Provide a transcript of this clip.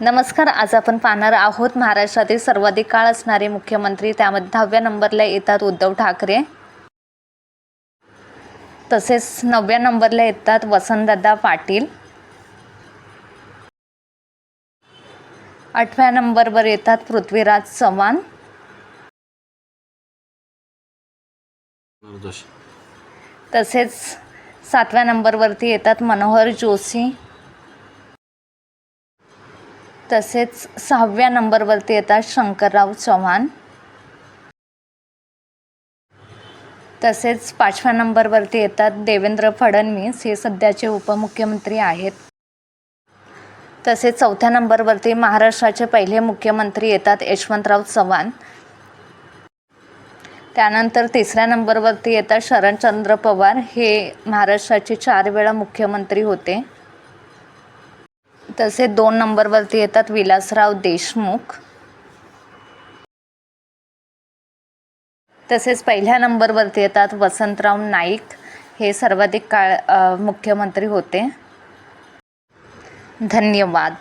नमस्कार आज आपण पाहणार आहोत महाराष्ट्रातील सर्वाधिक काळ असणारे मुख्यमंत्री त्यामध्ये दहाव्या नंबरला येतात उद्धव ठाकरे. तसेच नवव्या नंबरला येतात वसंतदादा पाटील. आठव्या नंबरवर येतात पृथ्वीराज चव्हाण. तसेच सातव्या नंबरवरती येतात मनोहर जोशी. तसेच सहाव्या नंबरवरती येतात शंकरराव चव्हाण. तसेच पाचव्या नंबरवरती येतात देवेंद्र फडणवीस हे सध्याचे उपमुख्यमंत्री आहेत. तसेच चौथ्या नंबरवरती महाराष्ट्राचे पहिले मुख्यमंत्री येतात यशवंतराव चव्हाण. त्यानंतर तिसऱ्या नंबरवरती येतात शरणचंद्र पवार हे महाराष्ट्राचे चार वेळा मुख्यमंत्री होते. तसेच दोन नंबरवरती येतात विलासराव देशमुख. तसेच पहिल्या नंबरवरती येतात वसंतराव नाईक. हे सर्वाधिक काळ मुख्यमंत्री होते. धन्यवाद.